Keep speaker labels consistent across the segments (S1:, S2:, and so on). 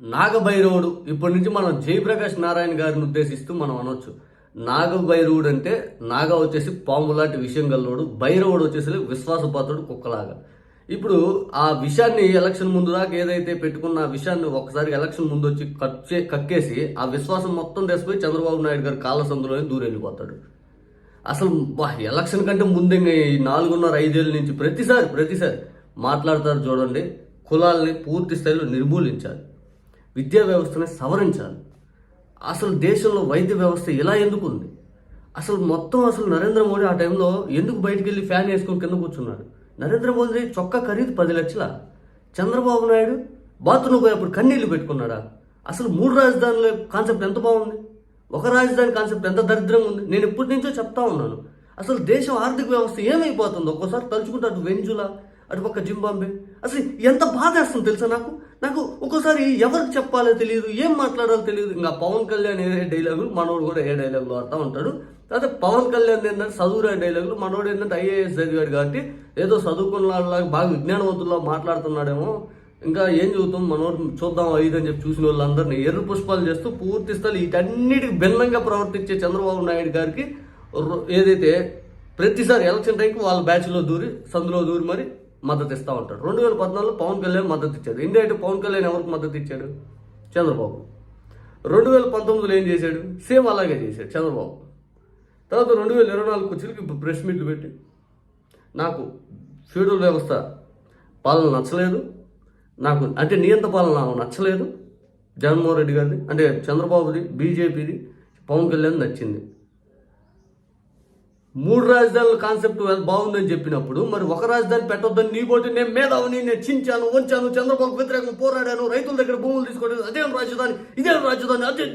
S1: నాగభైరవుడు. ఇప్పటి నుంచి మనం జయప్రకాష్ నారాయణ గారిని ఉద్దేశిస్తూ మనం అనొచ్చు. నాగభైరవుడు అంటే నాగ వచ్చేసి పాము లాంటి విషయం గల్లోడు భైరవుడు వచ్చేసి విశ్వాసపాత్రుడు కుక్కలాగా. ఇప్పుడు ఆ విషయాన్ని ఎలక్షన్ ముందు దాకా ఏదైతే పెట్టుకున్న ఆ విషయాన్ని ఒకసారి ఎలక్షన్ ముందు వచ్చి కచ్చే కక్కేసి ఆ విశ్వాసం మొత్తం తెసిపోయి చంద్రబాబు నాయుడు గారు కాళ్ళ సందులోనే దూరెళ్ళిపోతాడు. అసలు ఎలక్షన్ కంటే ముందు ఈ నాలుగున్నర ఐదేళ్ళ నుంచి ప్రతిసారి ప్రతిసారి మాట్లాడతారు చూడండి కులాల్ని పూర్తి స్థాయిలో నిర్మూలించాలి. విద్యా వ్యవస్థని సవరించాలి. అసలు దేశంలో వైద్య వ్యవస్థ ఇలా ఎందుకు ఉంది? అసలు మొత్తం అసలు నరేంద్ర మోడీ ఆ టైంలో ఎందుకు బయటికి వెళ్ళి ఫ్యాన్ వేసుకొని కింద కూర్చున్నాడు? నరేంద్ర మోదీ చొక్కా ఖరీదు పది లక్షల. చంద్రబాబు నాయుడు బాత్రూమ్ పోయినప్పుడు కన్నీళ్ళు పెట్టుకున్నాడా? అసలు మూడు రాజధానుల కాన్సెప్ట్ ఎంత బాగుంది? ఒక రాజధాని కాన్సెప్ట్ ఎంత దరిద్రంగా ఉంది? నేను ఎప్పటి నుంచో చెప్తా ఉన్నాను. అసలు దేశం ఆర్థిక వ్యవస్థ ఏమైపోతుంది ఒక్కోసారి తలుచుకుంటారు వెంజులా? అటుపక్క జింబాంబే. అసలు ఎంత బాధ వేస్తుంది తెలుసా నాకు? నాకు ఒక్కోసారి ఎవరికి చెప్పాలో తెలియదు ఏం మాట్లాడాలో తెలియదు. ఇంకా పవన్ కళ్యాణ్ ఏ డైలాగులు మనోడు కూడా ఏ డైలాగులు వాడుతూ ఉంటాడు. అయితే పవన్ కళ్యాణ్ ఏంటంటే చదువురా డైలాగులు మనోడు ఏంటంటే ఐఏఎస్ చదివాడు కాబట్టి ఏదో చదువుకున్న వాళ్ళకి బాగా విజ్ఞానవంతుల్లో మాట్లాడుతున్నాడేమో. ఇంకా ఏం చూద్దాం మనోడు చూద్దాం ఐదు అని చెప్పి చూసిన వాళ్ళందరినీ ఎర్ర పుష్పాలు చేస్తూ పూర్తి స్థాయి వీటన్నిటికి భిన్నంగా ప్రవర్తించే చంద్రబాబు నాయుడు గారికి ఏదైతే ప్రతిసారి ఎలక్షన్ టైంకి వాళ్ళ బ్యాచ్లో దూరి సందులో దూరి మరి మద్దతు ఇస్తూ ఉంటాడు. రెండు వేల పద్నాలుగులో పవన్ కళ్యాణ్ మద్దతు ఇచ్చాడు. ఇండియా పవన్ కళ్యాణ్ ఎవరికి మద్దతు ఇచ్చాడు? చంద్రబాబు రెండు వేల పంతొమ్మిదిలో ఏం చేశాడు? సేమ్ అలాగే చేశాడు చంద్రబాబు. తర్వాత రెండు వేల ఇరవై నాలుగు కుర్చీలకి ఇప్పుడు ప్రెస్ మీట్లు పెట్టి నాకు ఫ్యూడల్ వ్యవస్థ పాలన నచ్చలేదు. నాకు అంటే నియంత పాలన నాకు నచ్చలేదు. జగన్మోహన్ రెడ్డి గారిది అంటే చంద్రబాబుది బీజేపీది పవన్ కళ్యాణ్ నచ్చింది. మూడు రాజధానుల కాన్సెప్ట్ బాగుందని చెప్పినప్పుడు మరి ఒక రాజధాని పెట్టొద్దని నీ పోటీ నేను మేధావిని నేను చించాను వంచాను చంద్రబాబు వ్యతిరేకంగా పోరాడాను రైతుల దగ్గర భూములు తీసుకోవడం అదేం రాజధాని ఇదేం రాజధాని అదే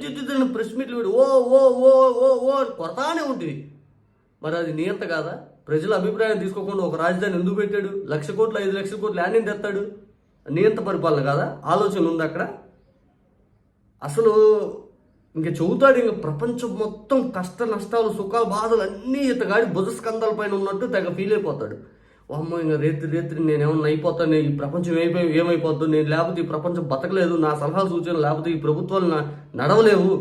S1: ప్రెస్ మీట్లు వీడు ఓ ఓ ఓ ఓ ఓ అని ఉంటుంది మరి అది నియంత కాదా? ప్రజల అభిప్రాయం తీసుకోకుండా ఒక రాజధాని ఎందుకు పెట్టాడు? లక్ష కోట్లు ఐదు లక్షల కోట్లు ల్యాండింగ్ తెస్తాడు? నియంత పరిపాలన కాదా? ఆలోచన ఉంది అక్కడ? అసలు ఇంకా చెబుతాడు ఇంక ప్రపంచం మొత్తం కష్ట నష్టాలు సుఖాలు బాధలు అన్నీ ఇతగాడి భుజస్కంధాల పైన ఉన్నట్టు తెగ ఫీల్ అయిపోతాడు. అమ్మ ఇంకా రేత్రి రేత్రి నేనేమన్నా అయిపోతాను ఈ ప్రపంచం ఏమైపోయి ఏమైపోద్దు నేను లేకపోతే ఈ ప్రపంచం బతకలేదు నా సలహా సూచనలు లేకపోతే ఈ ప్రభుత్వాలు నా నడవలేవు.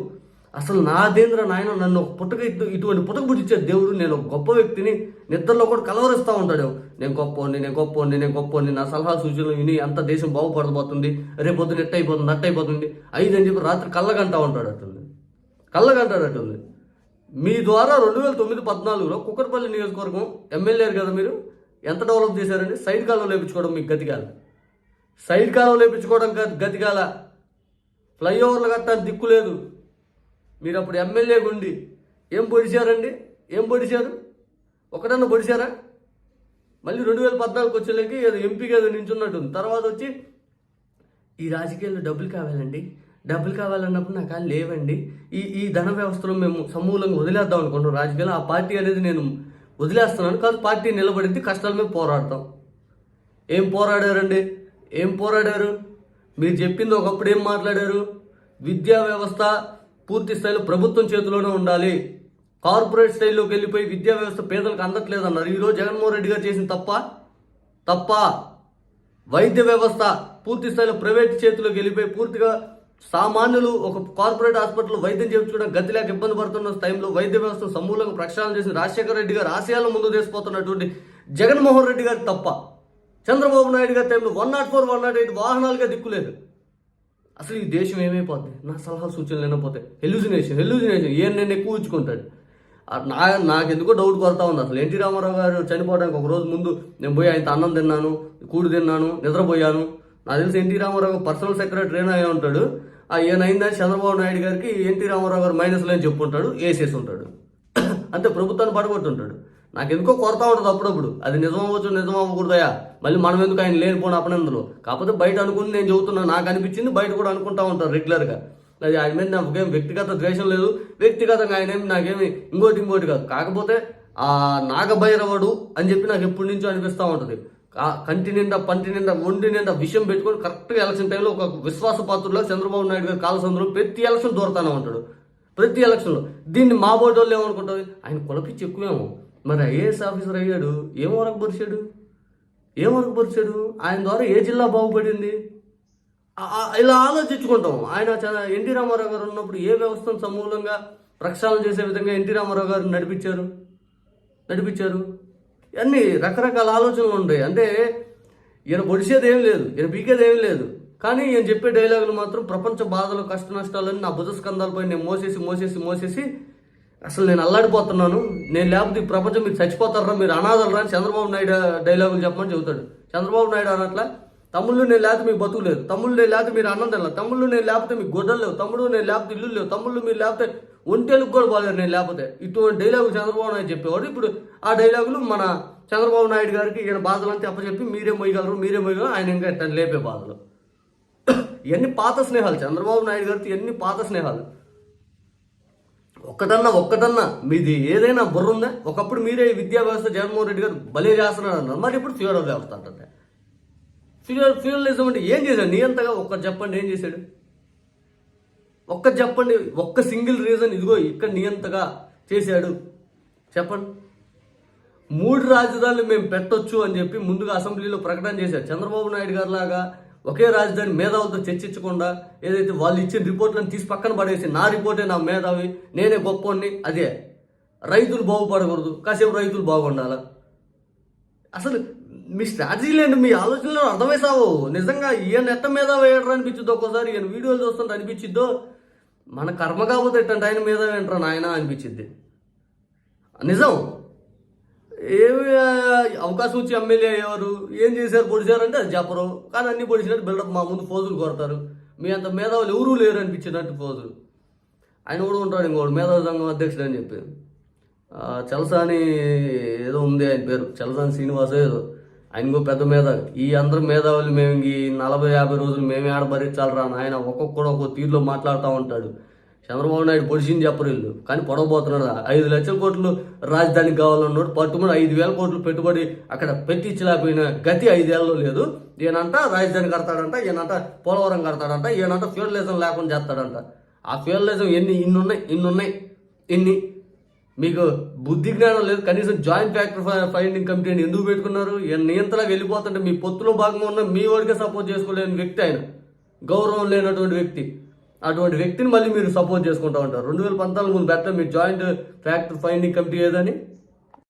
S1: అసలు నాదేంద్ర నాయన నన్ను ఒక పుట్టక ఇటు ఇటువంటి పుట్టక పుట్టించే దేవుడు నేను ఒక గొప్ప వ్యక్తిని నిద్రలో కూడా కలవరిస్తూ ఉంటాడు. నేను గొప్ప నేను గొప్ప నేను గొప్ప నా సలహా సూచనలు విని అంత దేశం బాగుపడబోతుంది. రేపు పొద్దున నెట్ అయిపోతుంది నట్ అయిపోతుంది. ఐదు అని చెప్పి రాత్రి కళ్ళగంటా ఉంటాడు అతను. కళ్ళగంటాడు మీ ద్వారా రెండు వేల తొమ్మిది పద్నాలుగులో కుక్కరపల్లి నియోజకవర్గం ఎమ్మెల్యేరు కదా మీరు? ఎంత డెవలప్ చేశారండి? సైడ్ కాలువ లేపించుకోవడం మీకు గతికాల సైడ్ కాలువ లేపించుకోవడం గ- గతికాల ఫ్లైఓవర్లు కట్టడానికి దిక్కు లేదు. మీరు అప్పుడు ఎమ్మెల్యే ఉండి ఏం పొడిచారండి? ఏం పొడిచారు? ఒకటన్నా పొడిచారా? మళ్ళీ రెండు వేల పద్నాలుగు వచ్చేళ్ళకి ఏదో ఎంపీగా నించున్నట్టుంది. తర్వాత వచ్చి ఈ రాజకీయాల్లో డబ్బులు కావాలండి. డబ్బులు కావాలన్నప్పుడు నాకు లేవండి. ఈ ఈ ధన వ్యవస్థలో మేము సమూలంగా వదిలేద్దాం అనుకుంటాం రాజకీయాలు ఆ పార్టీ అనేది నేను వదిలేస్తున్నాను. కాదు పార్టీ నిలబడింది కష్టాల మీద పోరాడతాం. ఏం పోరాడారండి? ఏం పోరాడారు? మీరు చెప్పింది ఒకప్పుడు ఏం మాట్లాడారు? విద్యా వ్యవస్థ పూర్తి స్థాయిలో ప్రభుత్వం చేతిలోనే ఉండాలి. కార్పొరేట్ స్థాయిలోకి వెళ్ళిపోయి విద్యా వ్యవస్థ పేదలకు అందట్లేదు అన్నారు ఈరోజు జగన్మోహన్ రెడ్డి గారు చేసిన తప్ప? తప్ప. వైద్య వ్యవస్థ పూర్తి స్థాయిలో ప్రైవేట్ చేతిలోకి వెళ్ళిపోయి పూర్తిగా సామాన్యులు ఒక కార్పొరేట్ హాస్పిటల్ వైద్యం చేయించుకోవడం గతి లేక ఇబ్బంది పడుతున్న టైంలో వైద్య వ్యవస్థ సమూలంగా ప్రక్షాళన చేసి రాజశేఖర రెడ్డి గారు ఆశయాలను ముందు తీసుకుపోతున్నటువంటి జగన్మోహన్ రెడ్డి గారు తప్ప చంద్రబాబు నాయుడు గారి టైంలో one not four one not eight వాహనాలుగా దిక్కులేదు అసలు ఈ దేశం ఏమైపోద్ది? నా సలహా సూచనలు లేకపోతే హెల్యూజినేషన్ హెల్యూజినేషన్ ఏ నేను ఎక్కువ ఉంచుకుంటాడు ఆ నా నాకెందుకో డౌట్ కొడతా ఉంది అసలు. ఎన్టీ రామారావు గారు చనిపోవడానికి ఒక రోజు ముందు నేను పోయి ఆయన అన్నం తిన్నాను కూడు తిన్నాను నిద్రపోయాను. నాకు తెలిసి ఎన్టీ రామారావు పర్సనల్ సెక్రటరీ అయి ఉంటాడు. ఆ ఏనైందని చంద్రబాబు నాయుడు గారికి ఎన్టీ రామారావు గారు మైనస్లో అని చెప్పుంటాడు వేసేసి ఉంటాడు. అంతే ప్రభుత్వాన్ని పడగొట్టుంటాడు నాకు ఎందుకో కొరత ఉంటుంది అప్పుడప్పుడు. అది నిజం అవ్వచ్చు నిజం అవ్వకూడదయా మళ్ళీ మనం ఎందుకు ఆయన లేనిపోయిన అపనందులో కాకపోతే బయట అనుకుని నేను చెబుతున్నా నాకు అనిపించింది బయట కూడా అనుకుంటా ఉంటారు రెగ్యులర్గా అది ఆయన మీద నాకేం వ్యక్తిగత ద్వేషం లేదు. వ్యక్తిగతంగా ఆయన ఏమి నాకేమి ఇంకోటి ఇంకోటి కాదు. కాకపోతే ఆ నాగభైరవుడు అని చెప్పి నాకు ఎప్పటి నుంచో అనిపిస్తూ ఉంటుంది. కంటి నిండా పంటి నిండా ఒంటి నిండా విషయం పెట్టుకొని కరెక్ట్గా ఎలక్షన్ టైంలో ఒక విశ్వాసపాత్రులో చంద్రబాబు నాయుడు గారు కాలసంద్రం ప్రతి ఎలక్షన్ దూరతానే ఉంటాడు. ప్రతి ఎలక్షన్లో. దీన్ని మా బోర్డు వాళ్ళు ఏమనుకుంటారు? ఆయన కులపిచ్చి ఎక్కువేమో. మరి ఐఏఎస్ ఆఫీసర్ అయ్యాడు. ఏం వరకు పరిచాడు ఏం వరకు పరిచాడు ఆయన ద్వారా ఏ జిల్లా బాగుపడింది? ఇలా ఆలోచించుకుంటాం. ఆయన చాలా ఎన్టీ రామారావు గారు ఉన్నప్పుడు ఏ వ్యవస్థను సమూలంగా ప్రక్షాళన చేసే విధంగా ఎన్టీ రామారావు గారు నడిపించారు? నడిపించారు? అన్ని రకరకాల ఆలోచనలు ఉంటాయి. అంటే ఈయన పొడిచేది ఏం లేదు ఈయన పీకేది ఏం లేదు. కానీ ఈయన చెప్పే డైలాగులు మాత్రం ప్రపంచ బాధలు కష్ట నష్టాలని నా భుజస్కంధాలపై నేను మోసేసి మోసేసి మోసేసి అసలు నేను అల్లాడిపోతున్నాను. నేను లేకపోతే ఈ ప్రపంచం మీరు చచ్చిపోతారా మీరు అనాథలరా అని చంద్రబాబు నాయుడు డైలాగులు చెప్పమని చెబుతాడు. చంద్రబాబు నాయుడు అన్నట్ల తమ్ముళ్ళు నేను లేకపోతే మీకు బతుకు లేదు తమ్ముళ్ళు నేను లేకపోతే మీరు అన్నం తినలేదు తమ్ముళ్ళు నేను లేకపోతే మీకు గొడ్డలు లేవు తమ్ముడు నేను లేకపోతే ఇల్లు లేవు తమ్ముళ్ళు మీరు లేకపోతే ఒంటేలకు కూడా బాగాలేదు నేను లేకపోతే. ఇటువంటి డైలాగులు చంద్రబాబు నాయుడు చెప్పేవాడు. ఇప్పుడు ఆ డైలాగులు మన చంద్రబాబు నాయుడు గారికి ఈయన బాధలంతా అప్పచెప్పి మీరే మొయ్యగలరు మీరే మొయ్యగలరు ఆయన ఇంకా ఇట్లా లేపే బాధలు. ఇవన్నీ పాత స్నేహాలు చంద్రబాబు నాయుడు గారితో ఇవన్నీ పాత స్నేహాలు. ఒక్కటన్నా ఒక్కటన్నా మీది ఏదైనా బుర్ర ఉందా? ఒకప్పుడు మీరే విద్యా వ్యవస్థ జగన్మోహన్ రెడ్డి గారు భలే చేస్తున్నారు అన్నారు. మరి ఇప్పుడు ఫ్యూరల్ వ్యవస్థ అంటే ఫ్యూరల్ ఫ్యూరలిజం అంటే ఏం చేశాడు? నీ అంతగా ఒక్కటి చెప్పండి ఏం చేశాడు? ఒక్క చెప్పండి ఒక్క సింగిల్ రీజన్ ఇదిగో ఇక్కడ నియంతగా చేశాడు. చెప్పండి. మూడు రాజధానులు మేము పెట్టొచ్చు అని చెప్పి ముందుగా అసెంబ్లీలో ప్రకటన చేశారు. చంద్రబాబు నాయుడు గారు లాగా ఒకే రాజధాని మేధావులతో చర్చించకుండా ఏదైతే వాళ్ళు ఇచ్చిన రిపోర్ట్లను తీసి పక్కన పడేసి నా రిపోర్టే నా మేధావి నేనే గొప్పని అదే. రైతులు బాగుపడకూడదు. కాసేపు రైతులు బాగుండాల? అసలు మీ స్ట్రాటజీలు ఏంటి మీ ఆలోచనలు అర్థమైసావు నిజంగా ఈయన ఎట్ట మీద వేయడం అనిపించిద్దో ఒక్కోసారి ఈయన వీడియోలు చూస్తుంటే అనిపించిద్దో. మన కర్మ కాకపోతే ఎట్టంటే ఆయన మీద ఏంట్రా నాయన అనిపించింది నిజం. ఏమి అవకాశం వచ్చి ఎమ్మెల్యే అయ్యేవారు ఏం చేశారు పొడిచారంటే అది చెప్పరు. కానీ అన్ని పొడిచినట్టు బిల్డప్ మా ముందు పోజులు కొడతారు. మీ అంత మేధావులు ఎవరూ లేరు అనిపించినట్టు పోజులు ఆయన కూడా ఉంటాడు ఇంకోడు మేధావి సంఘం అధ్యక్షుడు అని చెప్పి. చలసాని ఏదో ఉంది ఆయన పేరు చలసాని శ్రీనివాస ఏదో. ఆయన పెద్ద మేధావి ఈ అందరు మేధావులు మేము ఈ నలభై యాభై రోజులు మేమే ఆడ భరించాలరా ఆయన ఒక్కొక్కడు ఒక్కొక్క తీరులో మాట్లాడుతూ ఉంటాడు. చంద్రబాబు నాయుడు పొడిచింది చెప్పరు వీళ్ళు. కానీ పొడవబోతున్నాడు ఐదు లక్షల కోట్లు రాజధానికి కావాలన్నాడు పట్టుమని ఐదు వేల కోట్లు పెట్టుబడి అక్కడ పెట్టించలేకపోయిన గతి ఐదేళ్ళలో లేదు. ఈయనంట రాజధాని కడతాడంట ఈయనంట పోలవరం కడతాడంట ఈయనంట ఫ్యూడలిజం లేకుండా చేస్తాడంట. ఆ ఫ్యూడలిజం ఎన్ని ఇన్ని ఉన్నాయి ఇన్ని ఉన్నాయి ఇన్ని. మీకు బుద్ధి జ్ఞానం లేదు కనీసం జాయింట్ ఫ్యాక్టర్ ఫైండింగ్ కమిటీని ఎందుకు పెట్టుకున్నారు? నియంత్రణ వెళ్ళిపోతుంటే మీ పొత్తులో భాగంగా ఉన్న మీ వాడికే సపోర్ట్ చేసుకోలేని వ్యక్తి ఆయన. గౌరవం లేనటువంటి వ్యక్తి. అటువంటి వ్యక్తిని మళ్ళీ మీరు సపోర్ట్ చేసుకుంటా ఉంటారు. రెండు వేల పంతొమ్మిది ముందు బెటర్ మీరు జాయింట్ ఫ్యాక్టర్ ఫైండింగ్ కమిటీ ఏదని?